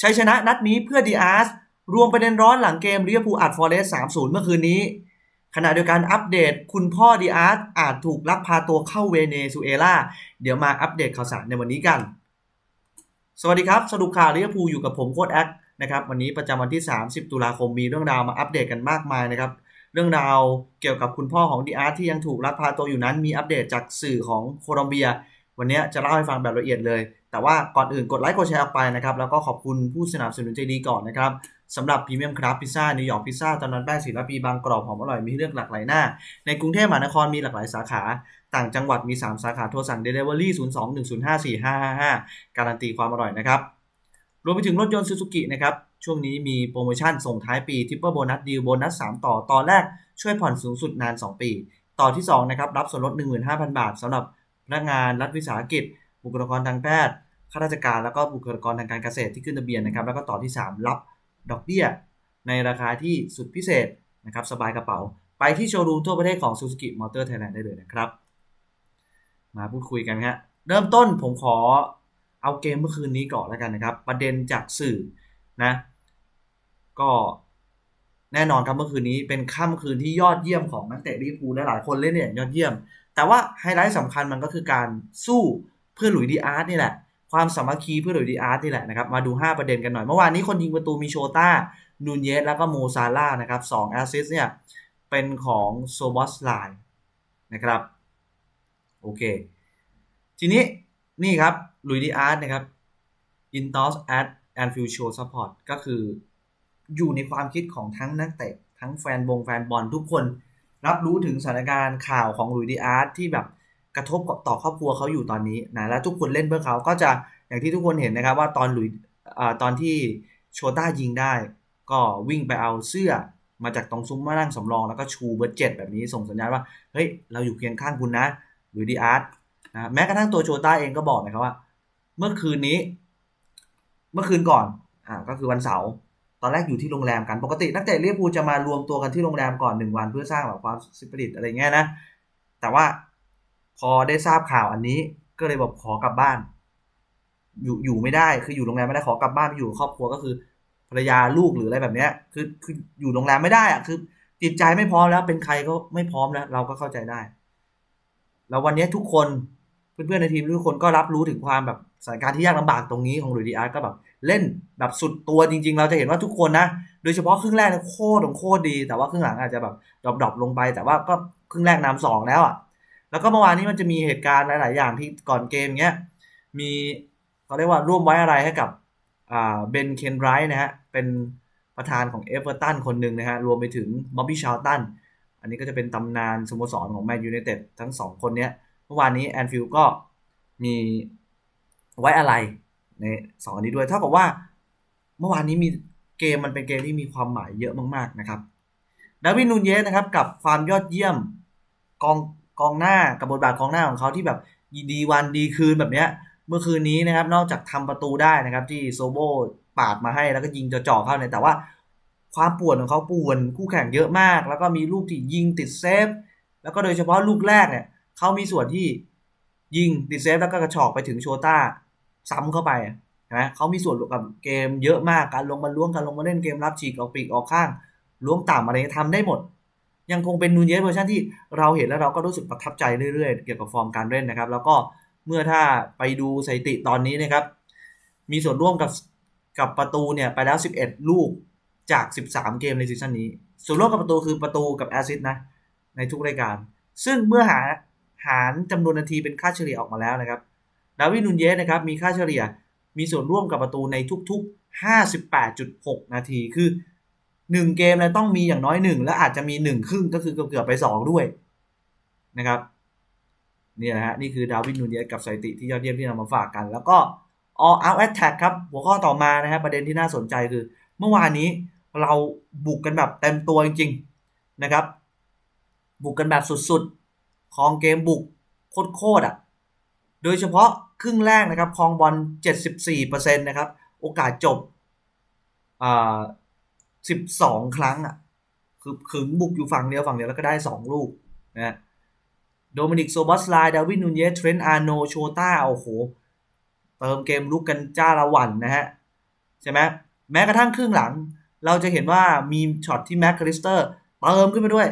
ชัยชนะนัดนี้เพื่อดีอาร์สรวมประเด็นร้อนหลังเกมเรียพูอัดฟอร์เรสต์3-0เมื่อคืนนี้ ขณะเดียวกันอัปเดตคุณพ่อดีอาร์สอาจถูกลักพาตัวเข้าเวเนซุเอลาเดี๋ยวมาอัปเดตข่าวสารในวันนี้กัน สวัสดีครับ สรุปข่าวเรียพูอยู่กับผมโค้ดแอคนะครับวันนี้ประจำวันที่ 30 ตุลาคมมีเรื่องราวมาอัปเดตกันมากมายนะครับเรื่องราวเกี่ยวกับคุณพ่อของดีอาร์ที่ยังถูกลักพาตัวอยู่นั้นมีอัปเดตจากสื่อของโคลอมเบีย วันนี้จะเล่าให้ฟังแบบละเอียดเลย แต่ว่าก่อนอื่นกดไลค์กดแชร์ออกไปนะครับ แล้วก็ขอบคุณผู้สนับสนุนใจดีก่อนนะครับสำหรับพรีเมียมครับพิซซ่านิวยอร์กพิซซ่าตอนนั้นแป้งศิลปีบางกรอบหอมอร่อยมีเลือกหลากหลายหน้า ในกรุงเทพมหานครมีหลากหลายสาขา ต่างจังหวัดมี 3 สาขาโทรสั่ง Delivery 02-105-4555 การันตีความอร่อยนะครับรวมไปถึงรถยนต์ซูซูกินะครับช่วงนี้มีโปรโมชั่นส่งท้ายปีทิปเปอร์โบนัสดีลโบนัส 3 ต่อต่อแรกช่วยผ่อนสูงสุดนาน 2 ปี ต่อที่2นะครับรับส่วนลด15,000 บาทสำหรับ นักงานรัฐวิสาหกิจ บุคลากรทางแพทย์ข้าราชการแล้วก็บุคลากรทางการเกษตรที่ขึ้นทะเบียนนะครับ แล้วก็ต่อที่ 3 รับดอกเบี้ย ในราคาที่สุดพิเศษนะครับสบายกระเป๋า ไปที่โชว์รูมทั่วประเทศของ Suzuki Motor Thailand ได้เลยนะครับ มาพูดคุยกันครับเริ่มต้นผมขอเอาเกมเมื่อคืนนี้ก่อนแล้วกันนะครับ ประเด็นจากสื่อนะ ก็ แน่นอนครับเมื่อคืนนี้เป็นค่ำคืนที่ยอดเยี่ยมของนักเตะลิเวอร์พูลหลายคนเล่นเนี่ยยอดเยี่ยม แต่ว่าไฮไลท์สำคัญมันก็คือการสู้เพื่อหลุยดีอาร์ตนี่แหละ ความสามัคคีเพื่อหลุยดีอาร์ตนี่แหละนะครับ มาดู 5 ประเด็นกันหน่อย เมื่อวานนี้คนยิงประตูมีโชต้า นูนเยส แล้วก็โมซาร่านะครับ2แอสซิสเนี่ย เป็นของโซบอสไลน์นะครับ โอเค ทีนี้นี่ครับลุยดีอาร์ตนะครับอินทอสแอดแอนฟิลโชซัพพอร์ตก็คือ อยู่ในความคิดของทั้งนักเตะทั้งแฟนบงแฟนบอลทุกคน รับรู้ถึงสถานการณ์ข่าวของลุยดีอาร์ตที่แบบกระทบต่อครอบครัวเขาอยู่ตอนนี้นะและทุกคนเล่นเพื่อเขาก็จะอย่างที่ทุกคนเห็นนะครับว่าตอนลุยอตอนที่โชต้ายิงได้ ก็วิ่งไปเอาเสื้อมาจากตรงซุ้มมานั่งสำรองแล้วก็ชูเบอร์เจ็ดแบบนี้ส่งสัญญาณว่าเฮ้ยเราอยู่เคียงข้างคุณนะหรือดีอาร์ตนะแม้กระทั่งตัวโชต้าเองก็บอกนะครับว่า เมื่อคืนนี้ เมื่อคืนก่อนอ่าก็คือวันเสาร์ ตอนแรกอยู่ที่โรงแรมกัน ปกตินักเตะเรียบูจะมารวมตัวกันที่โรงแรมก่อนหนึ่งวันเพื่อสร้างแบบความสิบริตอะไรเงี้ยนะ แต่ว่าพอได้ทราบข่าวอันนี้ก็เลยบอกขอกลับบ้าน อยู่อยู่ไม่ได้คืออยู่โรงแรมไม่ได้ขอกลับบ้านไปอยู่ครอบครัวก็คือภรรยาลูกหรืออะไรแบบเนี้ย คือคืออยู่โรงแรมไม่ได้อะคือ จิตใจไม่พร้อมแล้วเป็นใครก็ไม่พร้อมแล้ว เราก็เข้าใจได้ แล้ววันนี้ทุกคนเพื่อนๆในทีมทุกคนก็รับรู้ถึงความแบบสถานการณ์ที่ยากลำบากตรงนี้ของลุยดีอาร์ก็แบบ เล่นแบบสุดตัวจริง ๆ เราจะเห็นว่าทุกคนนะ โดยเฉพาะครึ่งแรกโคตรของโคตรดี แต่ว่าครึ่งหลังอาจจะแบบดรอปๆลงไป แต่ว่าก็ครึ่งแรกนำสองแล้วอะ แล้วก็เมื่อวานนี้มันจะมีเหตุการณ์หลาย ๆ อย่างที่ก่อนเกมเงี้ย มีเขาเรียกว่าร่วมไว้อะไรให้กับอ่าเบนเคนไรท์นะฮะ เป็นประธานของเอเวอร์ตันคนหนึ่งนะฮะ รวมไปถึงบ๊อบบี้ชาลตัน อันนี้ก็จะเป็นตำนานสโมสรของแมนยูไนเต็ดทั้งสองคนเนี้ย เมื่อวานนี้แอนฟิลก็มีไว้อะไร ในสองอันนี้ด้วยเท่ากับว่าเมื่อวานนี้มีเกมมันเป็นเกมที่มีความหมายเยอะมากๆนะครับดาวินนูนเยสนะครับกับความยอดเยี่ยมกองกองหน้ากับบทบาทกองหน้าของเขาที่แบบดีวันดีคืนแบบเนี้ยเมื่อคืนนี้นะครับ นอกจากทำประตูได้นะครับ ที่โซโบปาดมาให้แล้วก็ยิงจ่อๆเข้าเนี่ยแต่ว่าความป่วนของเขาป่วนคู่แข่งเยอะมาก แล้วก็มีลูกที่ยิงติดเซฟ แล้วก็โดยเฉพาะลูกแรกเนี่ยเขามีส่วนที่ยิงติดเซฟแล้วก็กระชอกไปถึงโชต้า ซ้ำเข้าไปนะเขามีส่วนกับเกมเยอะมากการลงมาล้วงการลงมาเล่นเกมรับฉีกออกปีกออกข้างล้วงต่ำอะไรทำได้หมด ยังคงเป็นนูนเยสเวอร์ชันที่เราเห็นแล้วเราก็รู้สึกประทับใจเรื่อยๆ เกี่ยวกับฟอร์มการเล่นนะครับ แล้วก็เมื่อถ้าไปดูสถิติตอนนี้นะครับ มีส่วนร่วมกับกับประตูเนี่ยไปแล้ว 11 ลูกจาก 13 เกมในซีซั่นนี้ ส่วนร่วมกับประตูคือประตูกับแอซิสนะในทุกรายการ ซึ่งเมื่อหาหารจำนวนนาทีเป็นค่าเฉลี่ยออกมาแล้วนะครับ ดาวินนูนเยสนะครับมีค่าเฉลี่ยมีส่วนร่วมกับประตูในทุกๆ 58.6 นาทีคือ 1 เกมเลยต้องมีอย่างน้อย 1 และอาจจะมี 1 ครึ่งก็คือเกือบไป 2 ด้วยนะครับนี่นะฮะนี่คือดาวินนูนเยสกับสถิติที่ยอดเยี่ยมที่นำมาฝากกัน แล้วก็ all out attack ครับ หัวข้อต่อมานะฮะประเด็นที่น่าสนใจคือ เมื่อวานนี้เราบุกกันแบบเต็มตัวจริงๆนะครับ บุกกันแบบสุดๆคองเกมบุกโคตรๆอะ โดยเฉพาะ ครึ่งแรกนะครับคองบอล 74%นะครับ โอกาสจบอ่า12 ครั้งอะ คือขึงบุกอยู่ฝั่งเดียวฝั่งเดียวแล้วก็ได้ 2 ลูกนะโดมินิกโซบอสไลดาวินนูเยสเทรนต์อาโนโชต้าโอ้โห เติมเกมลุกกันจ้าละวันนะฮะ ใช่ไหมแม้กระทั่งครึ่งหลัง เราจะเห็นว่ามีช็อตที่แม็กคาลิสเตอร์เติมขึ้นไปด้วย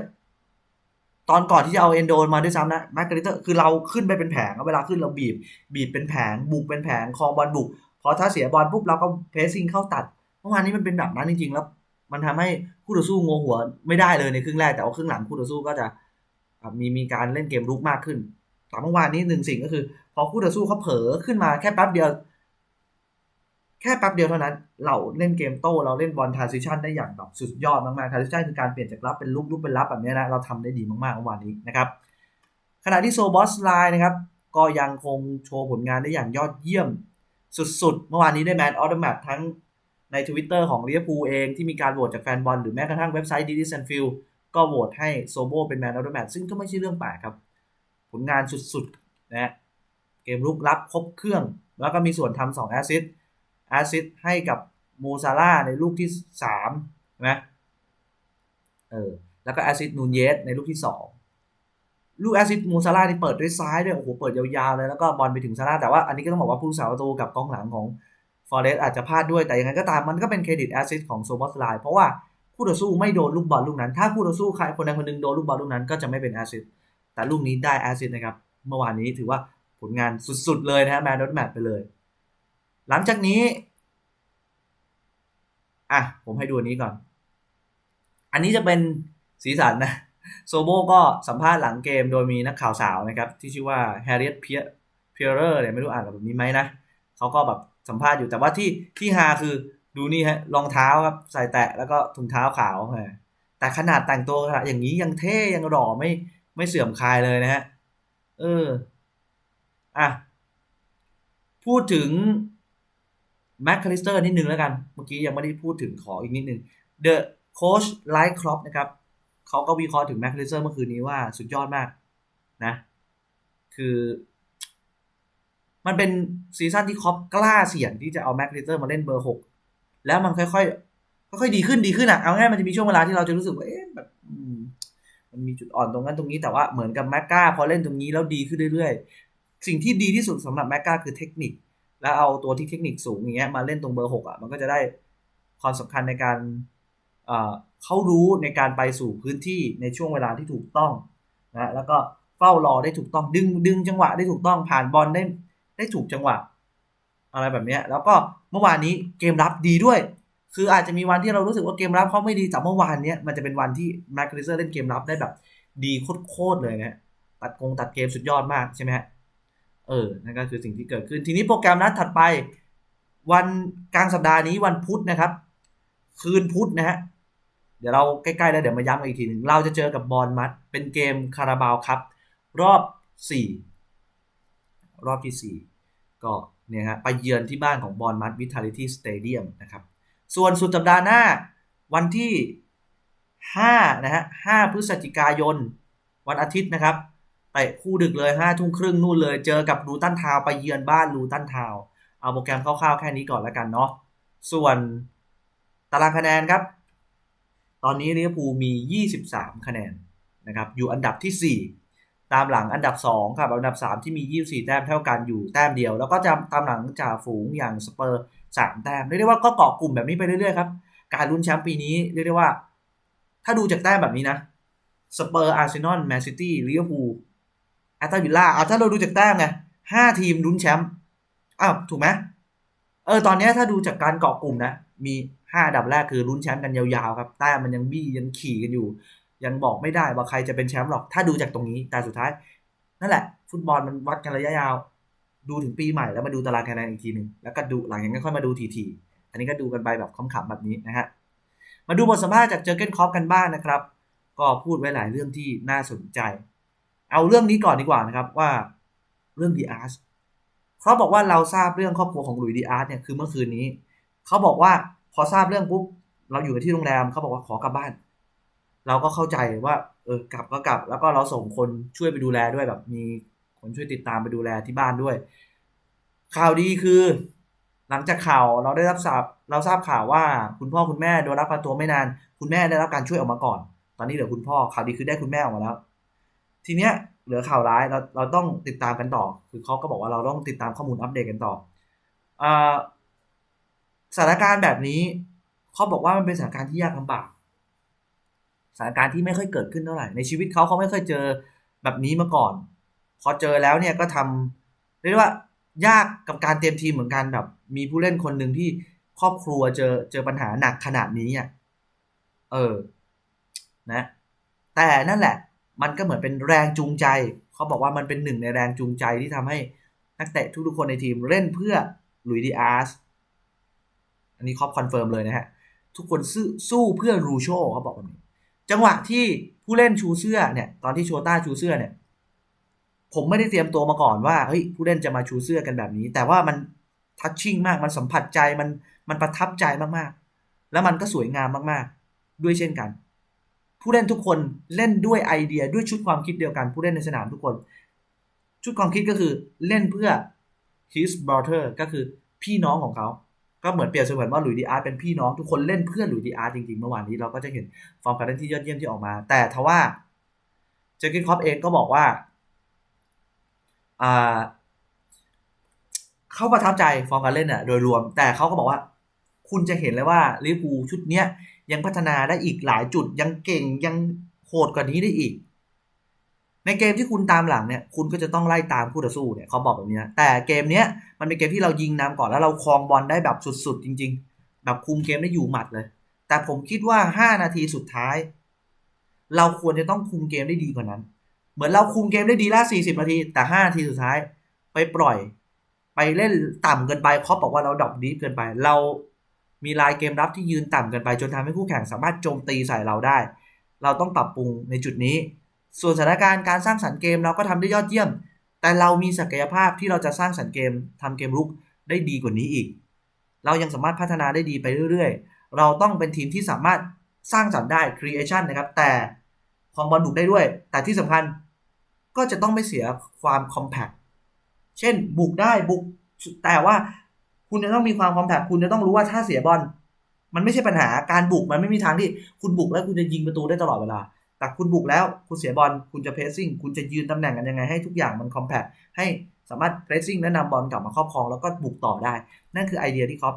ตอนก่อนที่จะเอาเอนโดนมาด้วยซ้ำนะแม็กาลิเตอร์คือเราขึ้นไปเป็นแผงเวลาขึ้นเราบีบ บีบเป็นแผงบุกเป็นแผงคลองบอลบุกพอถ้าเสียบอลปุ๊บเราก็เพรสซิ่งเข้าตัดเมื่อวานนี้มันเป็นแบบนั้นจริงๆแล้ว มันทำให้คู่ต่อสู้งงหัวไม่ได้เลยในครึ่งแรกแต่ว่าครึ่งหลังคู่ต่อสู้ก็จะมีมีการเล่นเกมรุกมากขึ้นแต่เมื่อวานนี้หนึ่งสิ่งก็คือ พอคู่ต่อสู้เขาเผลอขึ้นมาแค่แป๊บเดียว แค่แป๊บเดียวเท่านั้น เราเล่นเกมโต้เราเล่นบอลทรานซิชันได้อย่างแบบสุดยอดมากๆทรานซิชันคือการเปลี่ยนจากรับเป็นลุกลุกเป็นรับแบบนี้นะเราทำได้ดีมากๆเมื่อวานนี้นะครับขณะที่โซบอสไลน์นะครับก็ยังคงโชว์ผลงานได้อย่างยอดเยี่ยมสุดๆ เมื่อวานนี้ได้แมนออเดอร์แมททั้งใน Twitter ของเรียพูเองที่มีการโหวตจากแฟนบอลหรือแม้กระทั่งเว็บไซต์ดิสแอนฟิลก็โหวตให้โซโบเป็นแมนออเดอร์แมทซึ่งก็ไม่ใช่เรื่องแปลกครับ ผลงานสุดๆนะเกมลุกรับครบเครื่อง แล้วก็มีส่วนทำสองแอซิส แอซิสให้กับโมซาร่าในลูกที่สามนะเออแล้วก็แอซิสนูนเยสในลูกที่สองลูกแอซิดมูซาร่านี่เปิดด้วยซ้ายด้วยโอ้โหเปิดยาวๆเลยแล้วก็บอลไปถึงซาร่าแต่ว่าอันนี้ก็ต้องบอกว่าผู้สาวประตูกับกองหลังของฟอร์เรสอาจจะพลาดด้วยแต่ยังไงก็ตามมันก็เป็นเครดิตแอซิดของโซบอสไลเพราะว่าคู่ต่อสู้ไม่โดนลูกบอลลูกนั้น ถ้าคู่ต่อสู้ใครคนใดคนหนึ่งโดนลูกบอลลูกนั้นก็จะไม่เป็นแอซิดแต่ลูกนี้ได้แอซิดนะครับเมื่อวานนี้ถือว่าผลงานสุดๆเลยนะฮะแมนดอตแมทไปเลย หลังจากนี้อะผมให้ดูอันนี้ก่อน อันนี้จะเป็นสีสันนะโซโบก็สัมภาษณ์หลังเกมโดยมีนักข่าวสาวนะครับ ที่ชื่อว่าแฮร์ริเอตเพียเพียเรอร์เนี่ยไม่รู้อ่านแบบนี้ไหมนะเขาก็แบบสัมภาษณ์อยู่แต่ว่าที่ที่ฮาคือดูนี่ฮะรองเท้าครับใส่แตะแล้วก็ถุงเท้าขาวแต่ขนาดแต่งตัวขนาดอย่างนี้ยังเท่ยังหล่อไม่ไม่เสื่อมคลายเลยนะฮะเอออะพูดถึง แม็กคาลิสเตอร์นิดนึงแล้วกัน เมื่อกี้ยังไม่ได้พูดถึงขออีกนิดนึง The Coach Like Klopp นะครับเขาก็วิเคราะห์ถึงแม็กคลิสเซอร์เมื่อคืนนี้ว่าสุดยอดมากนะ คือ มันเป็นซีซั่นที่ครอปกล้าเสี่ยงที่จะเอาแม็กคลิสเซอร์มาเล่นเบอร์หกแล้วมันค่อยๆค่อยๆดีขึ้นดีขึ้นอะเอาง่ายมันจะมีช่วงเวลาที่เราจะรู้สึกว่าเอ๊ะแบบมันมีจุดอ่อนตรงนั้นตรงนี้แต่ว่าเหมือนกับแม็กกาพอเล่นตรงนี้แล้วดีขึ้นเรื่อยๆ สิ่งที่ดีที่สุดสำหรับแม็กกาคือเทคนิค แล้วเอาตัวที่เทคนิคสูงอย่างเงี้ยมาเล่นตรงเบอร์หกอะมันก็จะได้ความสำคัญในการเขารู้ในการไปสู่พื้นที่ในช่วงเวลาที่ถูกต้องนะแล้วก็เฝ้ารอได้ถูกต้องดึงดึงจังหวะได้ถูกต้องผ่านบอลได้ได้ถูกจังหวะ อะไรแบบนี้แล้วก็เมื่อวานนี้เกมรับดีด้วย คืออาจจะมีวันที่เรารู้สึกว่าเกมรับเขาไม่ดีแต่เมื่อวานนี้มันจะเป็นวันที่แม็กคริเซอร์เล่นเกมรับได้แบบ ดีโคตรเลยนะตัดกงตัดเกมสุดยอดมากใช่ไหมฮะ เออนั่นก็คือสิ่งที่เกิดขึ้น ทีนี้โปรแกรมนัดถัดไป วันกลางสัปดาห์นี้วันพุธนะครับ คืนพุธนะฮะเดี๋ยวเราใกล้ๆแล้วเดี๋ยวมาย้ำกันอีกทีหนึ่งเราจะเจอกับบอลมัด เป็นเกมคาราบาวครับ รอบ 4 รอบที่ 4 ก็เนี่ยฮะไปเยือนที่บ้านของบอลมัดวิทาลิตี้สเตเดียมนะครับ ส่วนสุดสัปดาห์หน้าวันที่5นะฮะ5พฤศจิกายน วันอาทิตย์นะครับ ไปคู่ดึกเลย5ทุ่มครึ่งนู่นเลย เจอกับลูตันทาวไปเยือนบ้านลูตันทาวเอาโปรแกรมคร่าวๆแค่นี้ก่อนแล้วกันเนาะส่วนตารางคะแนนครับ ตอนนี้ลิเวอร์พูลมี 23 คะแนนนะครับอยู่อันดับที่ 4 ตามหลังอันดับ2ครับอันดับ 3 ที่มี 24 แต้มเท่ากันอยู่แต้มเดียว แล้วก็จะตามหลังจ่าฝูงอย่างสเปอร์3แต้มเรียกได้ว่าก็เกาะกลุ่มแบบนี้ไปเรื่อยๆครับการลุ้นแชมป์ปีนี้เรียกได้ว่า ถ้าดูจากแต้มแบบนี้นะสเปอร์อาร์เซนอลแมนซิตี้ลิเวอร์พูล แอตตาวิลล่าอะถ้าเราดูจากแต้มไงห้าทีมลุ้นแชมป์อ้าวถูกไหมเออตอนนี้ถ้าดูจากการเกาะกลุ่มนะ มีห้าดับแรกคือลุ้นแชมป์กันยาวๆครับแต้มมันยังบี้ยังขี่กันอยู่ ยังบอกไม่ได้ว่าใครจะเป็นแชมป์หรอก ถ้าดูจากตรงนี้แต่สุดท้าย นั่นแหละ ฟุตบอลมันวัดกันระยะยาว ดูถึงปีใหม่แล้วมาดูตารางคะแนนอีกทีหนึ่งแล้วก็ดูหลังจากนั้นค่อยมาดูทีๆอันนี้ก็ดูกันไปแบบขำๆแบบนี้นะฮะมาดูบทสัมภาษณ์จากเจอเกนคอฟกันบ้างนะครับ ก็พูดไว้หลายเรื่องที่น่าสนใจ เอาเรื่องนี้ก่อนดีกว่านะครับว่าเรื่องดีอาร์สเขาบอกว่าเราทราบเรื่องครอบครัวของหลุยดีอาร์สเนี่ยคือเมื่อคืนนี้ เขาบอกว่าพอทราบเรื่องปุ๊บเราอยู่กันที่โรงแรมเขาบอกว่าขอกลับบ้าน เราก็เข้าใจว่า เออกลับก็กลับ แล้วก็เราส่งคนช่วยไปดูแลด้วยแบบมีคนช่วยติดตามไปดูแลที่บ้านด้วย ข่าวดีคือ หลังจากข่าวเราได้รับทราบเราทราบข่าวว่าคุณพ่อคุณแม่โดนรับพาตัวไม่นาน คุณแม่ได้รับการช่วยออกมาก่อน ตอนนี้เหลือคุณพ่อข่าวดีคือได้คุณแม่ออกมาแล้ว ทีเนี้ยเหลือข่าวร้ายเราเราต้องติดตามกันต่อ คือเขาก็บอกว่าเราต้องติดตามข้อมูลอัปเดตกันต่ออสถานการณ์แบบนี้เขาบอกว่ามันเป็นสถานการณ์ที่ยากลำบากสถานการณ์ที่ไม่ค่อยเกิดขึ้นเท่าไหร่ในชีวิตเขาเขาไม่เคยเจอแบบนี้มาก่อน พอเจอแล้วเนี่ยก็ทำเรียกว่ายากกับการเตรียมทีมเหมือนกันแบบ มีผู้เล่นคนหนึ่งที่ครอบครัวเจอเจอปัญหาหนักขนาดนี้อะเออ นะ แต่นั่นแหละ มันก็เหมือนเป็นแรงจูงใจ เขาบอกว่ามันเป็นหนึ่งในแรงจูงใจที่ทำให้นักเตะทุกๆคนในทีมเล่นเพื่อลุยดีอาร์สอันนี้ครอบคอนเฟิร์มเลยนะฮะ ทุกคนสู้สู้เพื่อรูโชเขาบอกแบบนี้ จังหวะที่ผู้เล่นชูเสื้อเนี่ย ตอนที่โชต้าชูเสื้อเนี่ย ผมไม่ได้เตรียมตัวมาก่อนว่าเฮ้ยผู้เล่นจะมาชูเสื้อกันแบบนี้ แต่ว่ามันทัชชิ่งมากมันสัมผัสใจมันมันประทับใจมากๆ แล้วมันก็สวยงามมากๆ ด้วยเช่นกัน ผู้เล่นทุกคนเล่นด้วยไอเดียด้วยชุดความคิดเดียวกัน ผู้เล่นในสนามทุกคน ชุดความคิดก็คือเล่นเพื่อ his brother ก็คือพี่น้องของเขา ก็เหมือนเปรียบเสมือนว่าหลุยดีอาร์ตเป็นพี่น้องทุกคนเล่นเพื่อหลุยดีอาร์ตจริงๆ เมื่อวานนี้เราก็จะเห็นฟอร์มการเล่นที่ยอดเยี่ยมที่ออกมา แต่ทว่าเจอร์กินคอปเองก็บอกว่าอ่าเขาประทับใจฟอร์มการเล่นอะโดยรวม แต่เขาก็บอกว่า คุณจะเห็นเลยว่าลิเวอร์พูลชุดเนี้ย ยังพัฒนาได้อีกหลายจุดยังเก่งยังโหดกว่านี้ได้อีก ในเกมที่คุณตามหลังเนี่ย คุณก็จะต้องไล่ตามคู่ต่อสู้เนี่ยเขาบอกแบบนี้นะแต่เกมเนี้ยมันเป็นเกมที่เรายิงนำก่อนแล้วเราครองบอลได้แบบสุดๆ จริง ๆ แบบคุมเกมได้อยู่หมัดเลย แต่ผมคิดว่า 5 นาทีสุดท้าย เราควรจะต้องคุมเกมได้ดีกว่านั้น เหมือนเราคุมเกมได้ดีละ40 นาที แต่ 5 นาทีสุดท้ายไปปล่อย ไปเล่นต่ำเกินไปเขาบอกว่าเราดรอปดีฟเกินไป เรา มีลายเกมรับที่ยืนต่ำเกินไป จนทำให้คู่แข่งสามารถโจมตีใส่เราได้ เราต้องปรับปรุงในจุดนี้ ส่วนสถานการณ์การสร้างสรรค์เกมเราก็ทำได้ยอดเยี่ยม แต่เรามีศักยภาพที่เราจะสร้างสรรค์เกมทำเกมรุกได้ดีกว่านี้อีก เรายังสามารถพัฒนาได้ดีไปเรื่อยๆ เราต้องเป็นทีมที่สามารถสร้างสรรค์ได้ creation นะครับ แต่ของบอลบุกได้ด้วย แต่ที่สำคัญก็จะต้องไม่เสียความ compact เช่นบุกได้บุกแต่ว่า คุณจะต้องมีความคอมแพคคุณจะต้องรู้ว่าถ้าเสียบอลมันไม่ใช่ปัญหาการบุกมันไม่มีทางที่คุณบุกแล้วคุณจะยิงประตูได้ตลอดเวลา แต่คุณบุกแล้วคุณเสียบอลคุณจะเพรสซิ่งคุณจะยืนตำแหน่งกันยังไงให้ทุกอย่างมันคอมแพคให้สามารถเพรสซิ่งและนำบอลกลับมาครอบครองแล้วก็บุกต่อได้ นั่นคือไอเดียที่เขา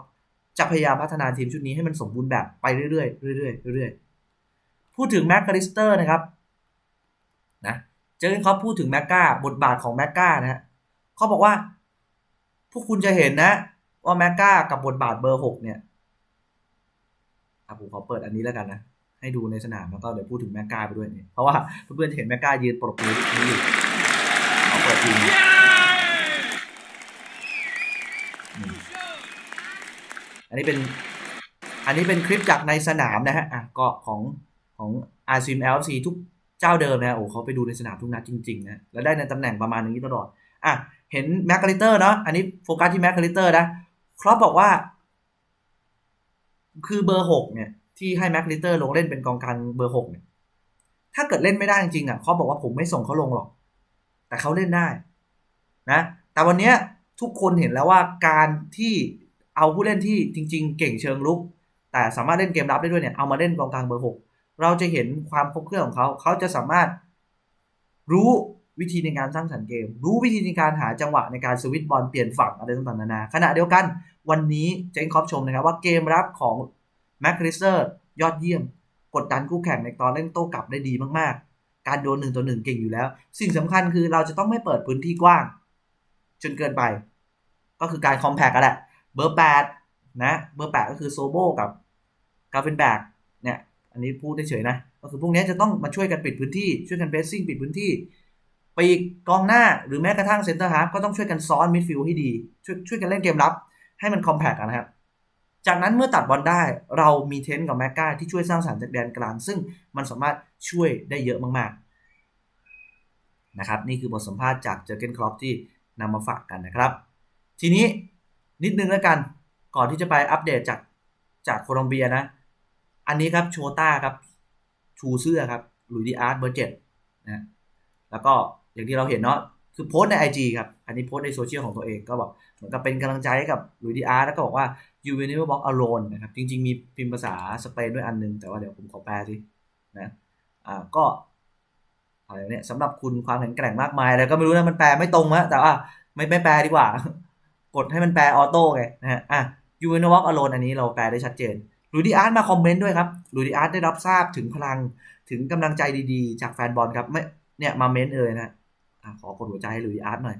จะพยายามพัฒนาทีมชุดนี้ให้มันสมบูรณ์แบบไปเรื่อยๆเรื่อยๆเรื่อยๆพูดถึงแม็กกาลิสเตอร์นะครับนะเจอเขาพูดถึงแม็กกาบทบาทของแม็กกานะฮะเขาบอกว่า พวกคุณจะเห็นนะ ว่าแม็กกากับบทบาทเบอร์หกเนี่ยผมขอเปิดอันนี้แล้วกันนะ ให้ดูในสนามแล้วก็เดี๋ยวพูดถึงแม็กกาไปด้วยเนี่ยเพราะว่าเพื่อนๆจะเห็นแม็กกายืนปรบมือนี้อยู่ขอเปิดทีอันนี้เป็น อันนี้เป็นคลิปจากในสนามนะฮะอะก็ของของอาซิมเอลซีทุกเจ้าเดิมนะโอ้เขาไปดูในสนามทุกนัดจริงๆนะแล้วได้ในตำแหน่งประมาณนี้ตลอดอะเห็นแม็กคาลิเตอร์เนาะอันนี้โฟกัสที่แม็กคาลิเตอร์นะ ครอปบอกว่า คือเบอร์หกเนี่ย ที่ให้แม็กลิเตอร์ลงเล่นเป็นกองกลางเบอร์หกเนี่ย ถ้าเกิดเล่นไม่ได้จริงๆอะเขาบอกว่าผมไม่ส่งเขาลงหรอก แต่เขาเล่นได้ นะ แต่วันนี้ทุกคนเห็นแล้วว่าการที่เอาผู้เล่นที่จริง ๆ เก่งเชิงลุก แต่สามารถเล่นเกมรับได้ด้วยเนี่ยเอามาเล่นกองกลางเบอร์หกเราจะเห็นความครบเครื่องของเขา เขาจะสามารถรู้ วิธีในการสร้างสรรค์เกม รู้วิธีในการหาจังหวะในการสวิตบอลเปลี่ยนฝั่งอะไรต่างๆนานาขณะเดียวกันวันนี้เจนคอปชมนะครับว่าเกมรับของแม็กคริสเตอร์ยอดเยี่ยม กดดันคู่แข่งในตอนเล่นโต้กลับได้ดีมากๆ การโดนหนึ่งต่อหนึ่งเก่งอยู่แล้ว สิ่งสำคัญคือเราจะต้องไม่เปิดพื้นที่กว้าง จนเกินไป ก็คือการคอมแพกกันแหละเบอร์แปดนะเบอร์แปดก็คือโซโบกับกาเฟนแบกเนี่ยอันนี้พูดเฉยๆนะก็คือพวกนี้จะต้องมาช่วยกันปิดพื้นที่ช่วยกันเบสซิ่งปิดพื้นที่ ปีกกองหน้าหรือแม้กระทั่งเซนเตอร์ฮาร์ฟก็ต้องช่วยกันซ้อนมิดฟิลด์ให้ดี ช่วยช่วยกันเล่นเกมรับ ให้มันคอมแพกกันนะครับ จากนั้นเมื่อตัดบอลได้เรามีเทนกับแม็กกาที่ช่วยสร้างสรรค์จากแดนกลางซึ่งมันสามารถช่วยได้เยอะมากๆนะครับนี่คือบทสัมภาษณ์จากเจอเกนครอปที่นำมาฝากกันนะครับ ทีนี้นิดนึงแล้วกันก่อนที่จะไปอัปเดตจากจากโคลอมเบียนะ อันนี้ครับโชต้าครับชูเสื้อครับลุยดีอาร์ตเบอร์เจ็ดนะแล้วก็ อย่างที่เราเห็นเนาะคือโพสใน IG ครับ อันนี้โพสในโซเชียลของตัวเองก็บอกเหมือนกับเป็นกำลังใจให้กับลุยดีอาร์แล้วก็บอกว่า you will never walk alone นะครับ จริง ๆ มีพิมพ์ภาษาสเปนด้วยอันนึง แต่ว่าเดี๋ยวผมขอแปลสินะอ่าก็อะไรเนี่ยสำหรับคุณความแข็งแกร่งมากมายแล้วก็ไม่รู้นะมันแปลไม่ตรงนะแต่ว่าไม่ไม่แปลดีกว่า กดให้มันแปลออโต้ไงนะฮะอะยูเวนวอล์กอโลนอันนี้เราแปลได้ชัดเจนลูดิอาร์ตมาคอมเมนต์ด้วยครับลูดิอาร์ตได้รับทราบถึงพลังถึงกำลังใจดีๆ จากแฟนบอลครับไม่เนี่ยมาเมนเลยนะ อขอกดหัวใจให้ลูดิอาร์ตหน่อย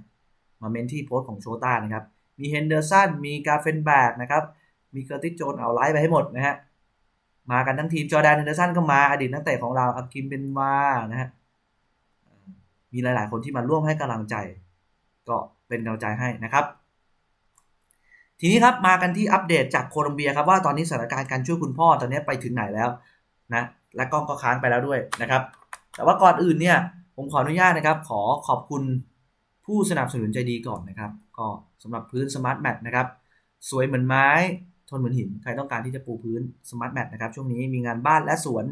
มาเมนที่โพสต์ของโชต้านะครับ มีเฮนเดอร์สัน มีกาเฟนแบกนะครับ มีเกอร์ติสโจนเอาไลฟ์ไปให้หมดนะฮะ มากันทั้งทีมจอร์แดนเฮนเดอร์สันก็มาอดีตนักเตะของเราอากิมเบนมานะฮะ มีหลาย ๆ คนที่มาร่วมให้กำลังใจ ก็เป็นกำลังใจให้นะครับ ทีนี้ครับมากันที่อัปเดตจากโคลอมเบียครับว่าตอนนี้สถานการณ์การช่วยคุณพ่อตอนนี้ไปถึงไหนแล้วนะ และกล้องก็ค้างไปแล้วด้วยนะครับ แต่ว่าก่อนอื่นเนี่ย ผมขออนุญาตนะครับ ขอขอบคุณผู้สนับสนุนใจดีก่อนนะครับ ก็สำหรับพื้นสมาร์ทแมทนะครับ สวยเหมือนไม้ ทนเหมือนหิน ใครต้องการที่จะปูพื้นสมาร์ทแมทนะครับ ช่วงนี้มีงานบ้านและสวน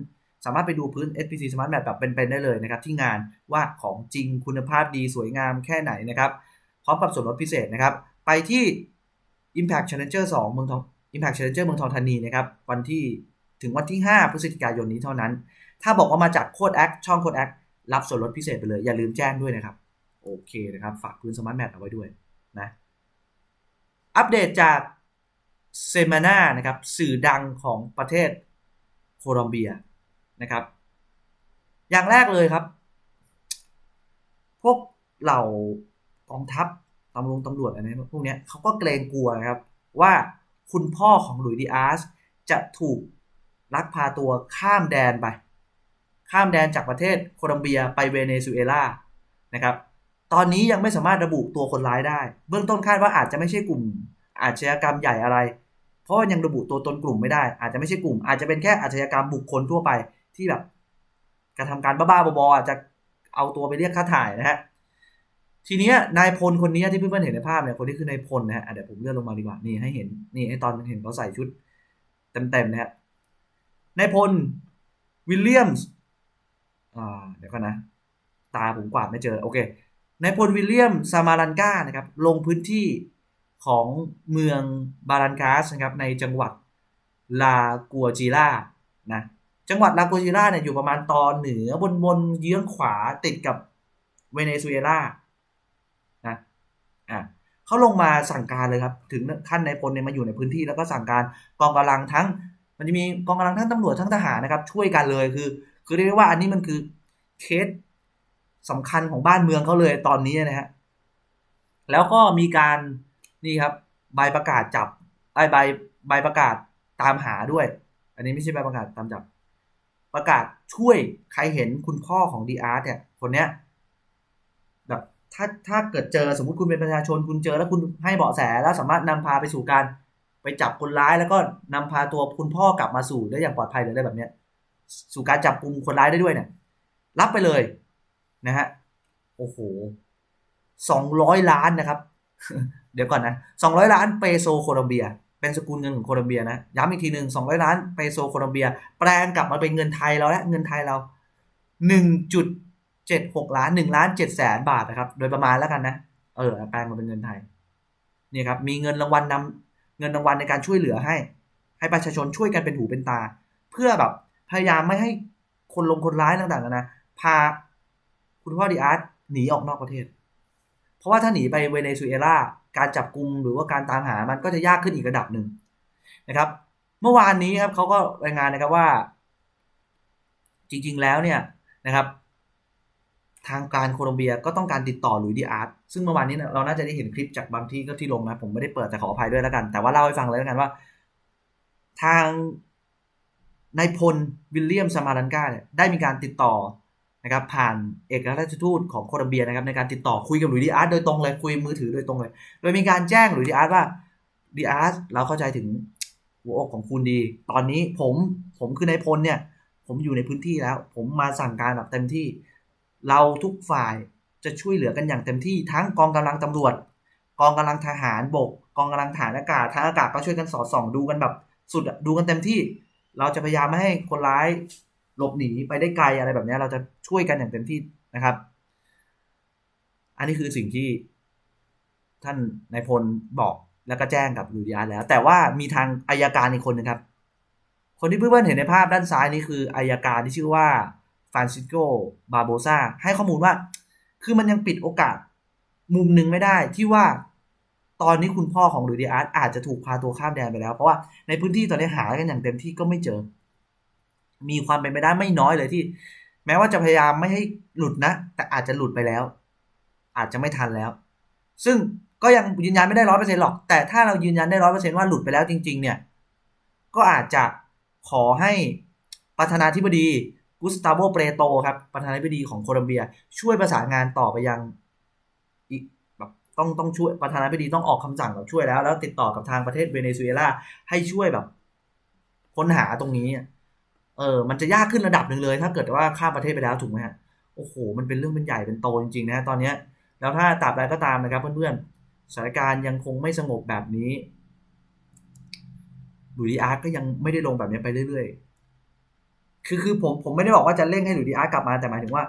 สามารถไปดูพื้น SPC Smart Mat แบบเป็นๆได้เลยนะครับ ที่งานว่าของจริงคุณภาพดีสวยงามแค่ไหนนะครับพร้อมกับส่วนลดพิเศษนะครับ ไปที่ Impact Challenger 2เมืองทอง Impact Challenger เมืองทองธานีนะครับวันที่ถึงวันที่ 5 พฤศจิกายนนี้เท่านั้น ถ้าบอกว่ามาจากโค้ดแอคช่องโค้ดแอค รับส่วนลดพิเศษไปเลย อย่าลืมแจ้งด้วยนะครับ โอเคนะครับ ฝากพื้นสมาร์ทแมทเอาไว้ด้วยนะ อัปเดตจากเซมาน่านะครับ สื่อดังของประเทศโคลอมเบียนะครับ อย่างแรกเลยครับ พวกเหล่ากองทัพตำรวจตำรวจอะไรพวกนี้เขาก็เกรงกลัวนะครับ ว่าคุณพ่อของหลุยดีอาร์สจะถูกลักพาตัวข้ามแดนไป ข้ามแดนจากประเทศโคลอมเบียไปเวเนซุเอลานะครับ ตอนนี้ยังไม่สามารถระบุตัวคนร้ายได้ เบื้องต้นคาดว่าอาจจะไม่ใช่กลุ่ม อาชญากรรมใหญ่อะไร เพราะยังระบุตัวตนกลุ่มไม่ได้ อาจจะไม่ใช่กลุ่ม อาจจะเป็นแค่อาชญากรรมบุคคลทั่วไปที่แบบกระทำการบ้าๆบอๆอาจจะเอาตัวไปเรียกค่าถ่ายนะฮะทีนี้นายพลคนนี้ที่เพื่อนๆเห็นในภาพเนี่ยคนที่คือนายพลนะฮะเดี๋ยวผมเลื่อนลงมาดีกว่านี่ให้เห็นนี่ให้ตอนเห็นเขาใส่ชุดเต็มๆนะฮะนายพลวิลเลียมส์ อ่าเดี๋ยวก่อนนะ ตาผมกวาดไม่เจอ โอเคนายพลวิลเลียมซามารันกานะครับ ลงพื้นที่ของเมืองบารันกาสนะครับ ในจังหวัดลากัวจิล่านะจังหวัดลากัวจิล่าเนี่ยอยู่ประมาณตอนเหนือบนบนเยื้องขวาติดกับเวเนซุเอลานะอะเขาลงมาสั่งการเลยครับ ถึงขั้นในพลเนี่ยมาอยู่ในพื้นที่แล้วก็สั่งการกองกำลังทั้ง มันจะมีกองกำลังทั้งตำรวจทั้งทหารนะครับ ช่วยกันเลยคือ คือเรียกได้ว่าอันนี้มันคือเคสสำคัญของบ้านเมืองเขาเลยตอนนี้นะฮะแล้วก็มีการนี่ครับใบประกาศจับไอใบใบประกาศตามหาด้วย อันนี้ไม่ใช่ใบประกาศตามจับ ประกาศช่วยใครเห็นคุณพ่อของดีอาร์ตเนี่ยคนเนี้ยแบบถ้าถ้าเกิดเจอสมมติคุณเป็นประชาชนคุณเจอแล้วคุณให้เบาะแสแล้วสามารถนำพาไปสู่การ ไปจับคนร้ายแล้วก็นำพาตัวคุณพ่อกลับมาสู่ได้อย่างปลอดภัยหรืออะไรแบบเนี้ย สู่การจับกลุ่มคนร้ายได้ด้วยเนี่ย รับไปเลยนะฮะโอ้โหสองร้อยล้านนะครับ เดี๋ยวก่อนนะสองร้อยล้านเปโซโคลอมเบีย เป็นสกุลเงินของโคลอมเบียนะย้ำอีกทีหนึ่งสองร้อยล้านเปโซโคลอมเบีย แปลงกลับมาเป็นเงินไทยเราแล้วเงินไทยเราหนึ่งจุดเจ็ดหกล้านหนึ่งล้านเจ็ดแสนบาทนะครับ โดยประมาณแล้วกันนะเออแปลงมาเป็นเงินไทยนี่ครับมีเงินรางวัลนำเงินรางวัลในการช่วยเหลือให้ ให้ประชาชนช่วยกันเป็นหูเป็นตา เพื่อแบบ พยายามไม่ให้คนลงคนร้ายต่างๆนะพาคุณพ่อดีอาร์ตหนีออกนอกประเทศ เพราะว่าถ้าหนีไปเวเนซุเอลาการจับกลุ่มหรือว่าการตามหามันก็จะยากขึ้นอีกระดับหนึ่งนะครับ เมื่อวานนี้ครับเขาก็รายงานนะครับว่า จริงๆแล้วเนี่ยนะครับ ทางการโคลอมเบียก็ต้องการติดต่อหลุยดีอาร์ตซึ่งเมื่อวานนี้เราน่าจะได้เห็นคลิปจากบางที่ก็ที่ลงนะผมไม่ได้เปิดแต่ขออภัยด้วยแล้วกัน แต่ว่าเล่าให้ฟังเลยแล้วกันว่า ทาง นายพลวิลเลียมซามารันกาเนี่ยได้มีการติดต่อนะครับผ่านเอกอัครราชทูตของโคลอมเบียนะครับในการติดต่อคุยกับหลุยดีอาร์ตโดยตรงเลยคุยมือถือโดยตรงเลย โดยมีการแจ้งหลุยดีอาร์ตว่าดีอาร์ตเราเข้าใจถึงหัวอกของคุณดี ตอนนี้ผมผมคือนายพลเนี่ย ผมอยู่ในพื้นที่แล้ว ผมมาสั่งการแบบเต็มที่ เราทุกฝ่ายจะช่วยเหลือกันอย่างเต็มที่ทั้งกองกำลังตำรวจ กองกำลังทหารบก กองกำลังฐานอากาศทางอากาศก็ช่วยกันสอดส่องดูกันแบบสุดดูกันเต็มที่ เราจะพยายามไม่ให้คนร้ายหลบหนีไปได้ไกลอะไรแบบนี้ เราจะช่วยกันอย่างเต็มที่นะครับ อันนี้คือสิ่งที่ท่านนายพลบอกแล้วก็แจ้งกับยูดีอาแล้ว แต่ว่ามีทางอายการอีกคนนึงครับ คนที่เพื่อนๆเห็นในภาพด้านซ้ายนี้คืออายการที่ชื่อว่าฟรานซิสโกบาโบซาให้ข้อมูลว่า คือมันยังปิดโอกาสมุมหนึ่งไม่ได้ที่ว่า ตอนนี้คุณพ่อของลูดิอาร์ตอาจจะถูกพาตัวข้ามแดนไปแล้ว เพราะว่าในพื้นที่ตอนนี้หากันอย่างเต็มที่ก็ไม่เจอ มีความเป็นไปได้ไม่น้อยเลยที่ แม้ว่าจะพยายามไม่ให้หลุดนะ แต่อาจจะหลุดไปแล้ว อาจจะไม่ทันแล้ว ซึ่งก็ยังยืนยันไม่ได้ร้อยเปอร์เซ็นต์หรอก แต่ถ้าเรายืนยันได้ร้อยเปอร์เซ็นต์ว่าหลุดไปแล้วจริง ๆ เนี่ย ก็อาจจะขอให้ประธานาธิบดีกุสตาโบเปโตครับประธานาธิบดีของโคลอมเบีย ช่วยประสานงานต่อไปยัง ต้องต้องช่วยประธานาธิบดีต้องออกคำสั่งแบบช่วยแล้ว แล้วติดต่อกับทางประเทศเวเนซุเอลาให้ช่วยแบบค้นหาตรงนี้เออมันจะยากขึ้นระดับหนึ่งเลย ถ้าเกิดว่าข้ามประเทศไปแล้วถูกไหมฮะโอ้โห มันเป็นเรื่องเป็นใหญ่เป็นโตจริงๆนะตอนนี้แล้วถ้าตราบใดก็ตามนะครับเพื่อนๆสถานการณ์ยังคงไม่สงบแบบนี้หลุยส์อาร์ตก็ยังไม่ได้ลงแบบนี้ไปเรื่อยๆ คือคือผมผมไม่ได้บอกว่าจะเร่งให้หลุยส์อาร์ตกลับมาแต่หมายถึงว่า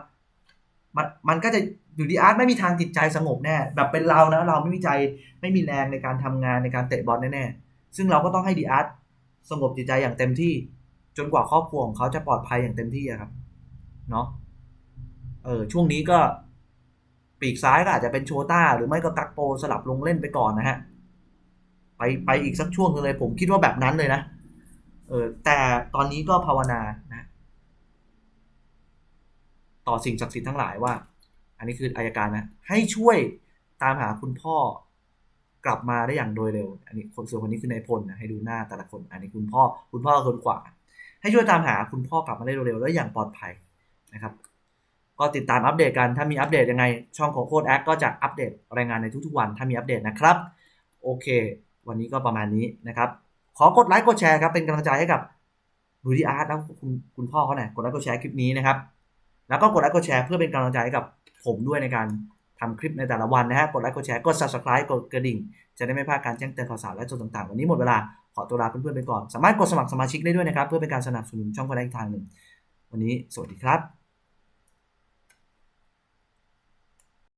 มันมันก็จะ หลุยส์อาร์ตไม่มีทางจิตใจสงบแน่ แบบเป็นเรานะเราไม่มีใจไม่มีแรงในการทำงานในการเตะบอลแน่ๆซึ่งเราก็ต้องให้ดีอาร์ตสงบจิตใจอย่างเต็มที่ จนกว่าครอบครัวของเขาจะปลอดภัยอย่างเต็มที่อะครับเนาะเออช่วงนี้ก็ ปีกซ้ายก็อาจจะเป็นโชต้า หรือไม่ก็กักโปสลับลงเล่นไปก่อนนะฮะไปไปอีกสักช่วงนึงเลย ผมคิดว่าแบบนั้นเลยนะเออแต่ตอนนี้ก็ภาวนานะ ต่อสิ่งศักดิ์สิทธิ์ทั้งหลายว่า อันนี้คืออายการนะ ให้ช่วยตามหาคุณพ่อกลับมาได้อย่างโดยเร็ว อันนี้คนส่วนคนนี้คือนายพลนะให้ดูหน้าแต่ละคน อันนี้คุณพ่อคุณพ่อคนขวาให้ช่วยตามหาคุณพ่อกลับมาได้เร็วๆและอย่างปลอดภัยนะครับ ก็ติดตามอัปเดตกันถ้ามีอัปเดตยังไง ช่องของโค้ดแอคก็จะอัปเดตรายงานในทุกๆวันถ้ามีอัปเดตนะครับ โอเค วันนี้ก็ประมาณนี้นะครับ ขอกดไลค์กดแชร์ครับเป็นกำลังใจให้กับดูดีอาร์ตแล้วคุณคุณพ่อเขาหน่อยกดไลค์กดแชร์คลิปนี้นะครับ แล้วก็กดไลค์กดแชร์เพื่อเป็นกำลังใจให้กับผมด้วยในการทำคลิปในแต่ละวันนะฮะ กดไลค์กดแชร์ กด subscribe กดกระดิ่ง จะได้ไม่พลาดการแจ้งเตือนข่าวสารและจุดต่างๆ วันนี้หมดเวลา ขอตัวลาเพื่อนๆไปก่อน สามารถกดสมัครสมาชิกได้ด้วยนะครับ เพื่อเป็นการสนับสนุนช่องคนได้อีกทางหนึ่ง วันนี้สวัสดีครับ